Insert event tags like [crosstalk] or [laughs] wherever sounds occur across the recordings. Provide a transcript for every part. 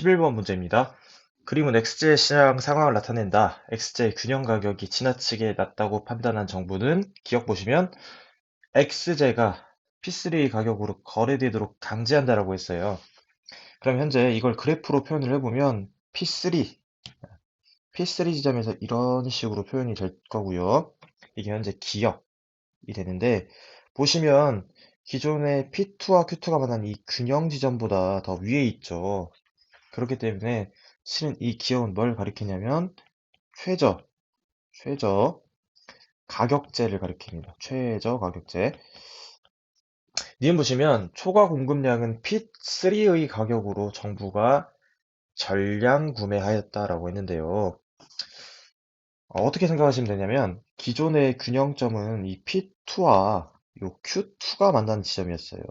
11번 문제입니다. 그림은 XJ 시장 상황을 나타낸다. XJ 균형 가격이 지나치게 낮다고 판단한 정부는 기억 보시면 XJ가 P3 가격으로 거래되도록 강제한다라고 했어요. 그럼 현재 이걸 그래프로 표현을 해보면 P3, P3 지점에서 이런 식으로 표현이 될 거고요. 이게 현재 기억이 되는데 보시면 기존의 P2와 Q2가 만난 이 균형 지점보다 더 위에 있죠. 그렇기 때문에 실은 이 기억은 뭘 가리키냐면 최저, 최저 가격제를 가리킵니다. 최저 가격제. 니은 보시면 초과 공급량은 P3의 가격으로 정부가 전량 구매하였다라고 했는데요. 어, 어떻게 생각하시면 되냐면 기존의 균형점은 이 P2와 요 Q2가 만나는 지점이었어요.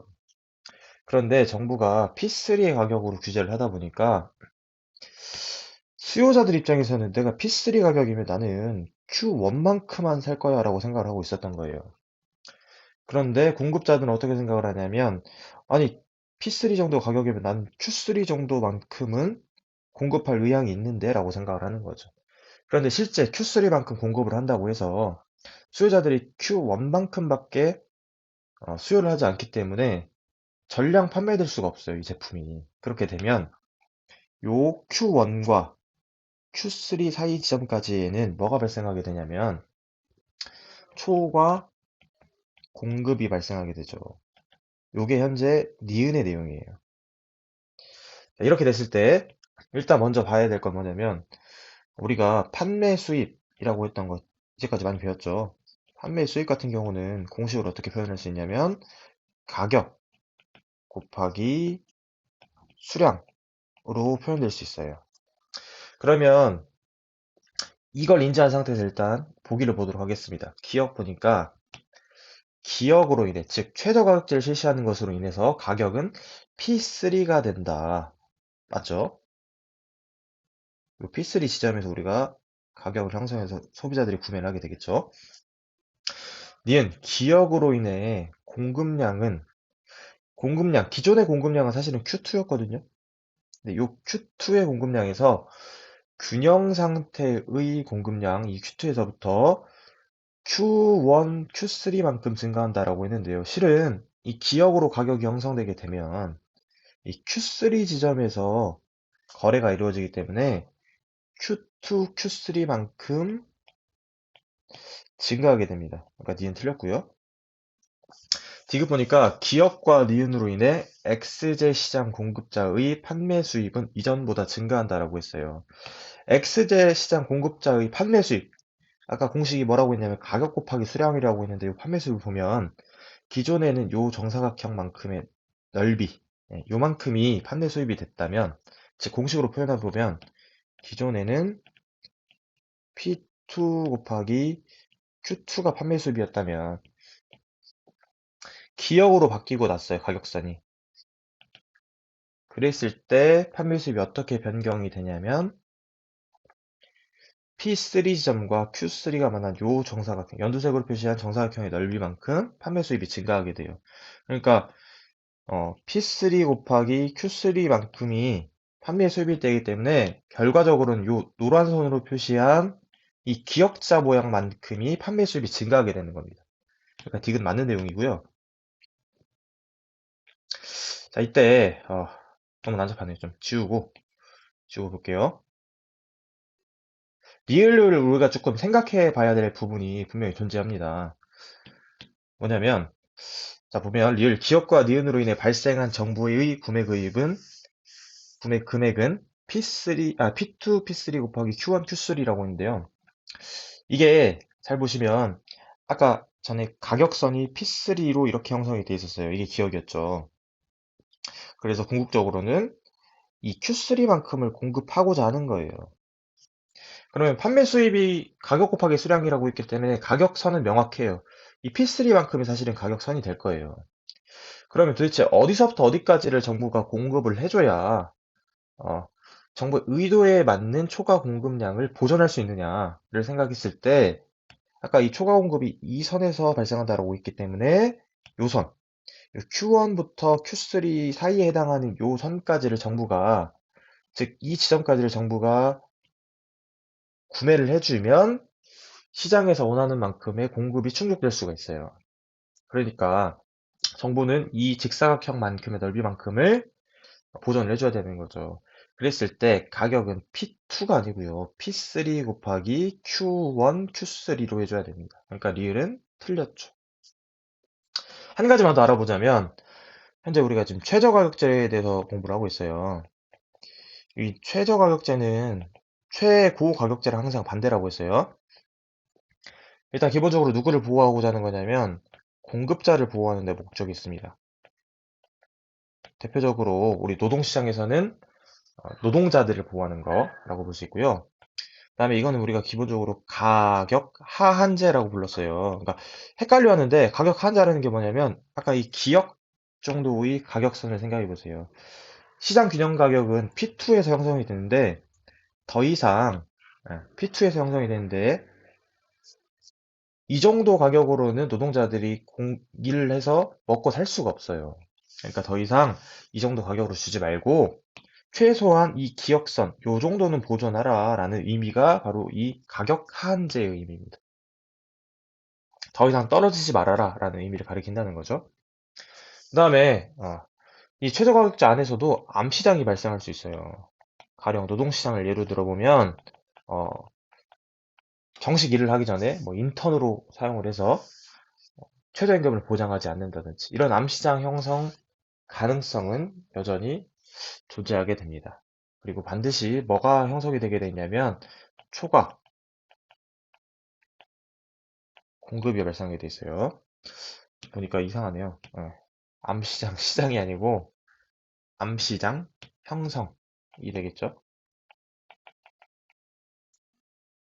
그런데 정부가 P3의 가격으로 규제를 하다 보니까 수요자들 입장에서는 내가 P3 가격이면 나는 Q1만큼만 살 거야 라고 생각을 하고 있었던 거예요. 그런데 공급자들은 어떻게 생각을 하냐면 아니 P3 정도 가격이면 난 Q3 정도만큼은 공급할 의향이 있는데 라고 생각을 하는 거죠. 그런데 실제 Q3만큼 공급을 한다고 해서 수요자들이 Q1만큼밖에 어, 수요를 하지 않기 때문에 전량 판매될 수가 없어요. 이 제품이. 그렇게 되면 요 Q1과 Q3 사이 지점까지는 뭐가 발생하게 되냐면 초과 공급이 발생하게 되죠. 요게 현재 니은의 내용이에요. 자, 이렇게 됐을 때 일단 먼저 봐야 될 건 뭐냐면 우리가 판매 수입이라고 했던 것 이제까지 많이 배웠죠. 판매 수입 같은 경우는 공식으로 어떻게 표현할 수 있냐면 가격 곱하기 수량으로 표현될 수 있어요. 그러면 이걸 인지한 상태에서 일단 보기를 보도록 하겠습니다. 기억 보니까 기억으로 인해, 즉 최저 가격제를 실시하는 것으로 인해서 가격은 P3가 된다. 맞죠? 이 P3 지점에서 우리가 가격을 형성해서 소비자들이 구매를 하게 되겠죠. 니은 기억으로 인해 공급량은 공급량, 기존의 공급량은 사실은 Q2였거든요. 근데 이 Q2의 공급량에서 균형 상태의 공급량, 이 Q2에서부터 Q1, Q3만큼 증가한다라고 했는데요. 실은 이 기억으로 가격이 형성되게 되면 이 Q3 지점에서 거래가 이루어지기 때문에 Q2, Q3만큼 증가하게 됩니다. 그러니까 니은 틀렸고요. 디귿 보니까 기업과 니은으로 인해 XJ 시장 공급자의 판매 수입은 이전보다 증가한다라고 했어요. XJ 시장 공급자의 판매 수입. 아까 공식이 뭐라고 했냐면 가격 곱하기 수량이라고 했는데 이 판매 수입을 보면 기존에는 요 정사각형만큼의 넓이, 예, 요만큼이 판매 수입이 됐다면 즉 공식으로 표현해 보면 기존에는 P2 곱하기 Q2가 판매 수입이었다면 기억으로 바뀌고 났어요, 가격선이. 그랬을 때 판매 수입이 어떻게 변경이 되냐면 P3 지점과 Q3가 만난 요 정사각형, 연두색으로 표시한 정사각형의 넓이만큼 판매 수입이 증가하게 돼요. 그러니까 어, P3 곱하기 Q3만큼이 판매 수입이 되기 때문에 결과적으로는 요 노란 선으로 표시한 이 기억자 모양만큼이 판매 수입이 증가하게 되는 겁니다. 그러니까 디귿 맞는 내용이고요. 자, 이때 어, 너무 난잡하네요. 좀 지우고 지우고 볼게요. 리을을 우리가 조금 생각해 봐야 될 부분이 분명히 존재합니다. 뭐냐면 자 보면 리을 기업과 니은으로 인해 발생한 정부의 구매 구입은 구매 금액은 P3 아 P2 P3 곱하기 Q1 Q3라고 했는데요. 이게 잘 보시면 아까 전에 가격선이 P3로 이렇게 형성이 되어 있었어요. 이게 기억이었죠. 그래서 궁극적으로는 이 Q3만큼을 공급하고자 하는 거예요. 그러면 판매 수입이 가격 곱하기 수량이라고 있기 때문에 가격선은 명확해요. 이 P3만큼이 사실은 가격선이 될 거예요. 그러면 도대체 어디서부터 어디까지를 정부가 공급을 해줘야 어, 정부 의도에 맞는 초과 공급량을 보존할 수 있느냐를 생각했을 때 아까 이 초과 공급이 이 선에서 발생한다라고 있기 때문에 요 선, Q1부터 Q3 사이에 해당하는 요 선까지를 정부가 즉, 이 지점까지를 정부가 구매를 해주면 시장에서 원하는 만큼의 공급이 충족될 수가 있어요. 그러니까 정부는 이 직사각형만큼의 넓이만큼을 보전을 해줘야 되는 거죠. 그랬을 때 가격은 P2가 아니고요. P3 곱하기 Q1, Q3로 해줘야 됩니다. 그러니까 리을은 틀렸죠. 한 가지만 더 알아보자면 현재 우리가 지금 최저 가격제에 대해서 공부를 하고 있어요. 이 최저 가격제는 최고 가격제랑 항상 반대라고 했어요. 일단 기본적으로 누구를 보호하고자 하는 거냐면 공급자를 보호하는 데 목적이 있습니다. 대표적으로 우리 노동시장에서는 어, 노동자들을 보호하는 거라고 볼 수 있고요. 그 다음에 이거는 우리가 기본적으로 가격 하한제라고 불렀어요. 그러니까 헷갈려 하는데 가격 하한제라는 게 뭐냐면 아까 이 기억 정도의 가격선을 생각해 보세요. 시장 균형 가격은 P2에서 형성이 되는데 더 이상 예, P2에서 형성이 되는데 이 정도 가격으로는 노동자들이 공, 일을 해서 먹고 살 수가 없어요. 그러니까 더 이상 이 정도 가격으로 주지 말고 최소한 이 기억선 요 정도는 보존하라 라는 의미가 바로 이 가격 하한제의 의미입니다. 더 이상 떨어지지 말아라 라는 의미를 가리킨다는 거죠. 그 다음에 어, 이 최저 가격제 안에서도 암시장이 발생할 수 있어요. 가령 노동시장을 예로 들어보면 어, 정식 일을 하기 전에 뭐 인턴으로 사용을 해서 어, 최저임금을 보장하지 않는다든지 이런 암시장 형성 가능성은 여전히 존재하게 됩니다. 그리고 반드시 뭐가 형성이 되게 되냐면 초과 공급이 발생하게 돼 있어요. 보니까 이상하네요. 예. 암시장 [laughs] 시장이 아니고 암시장 형성이 되겠죠.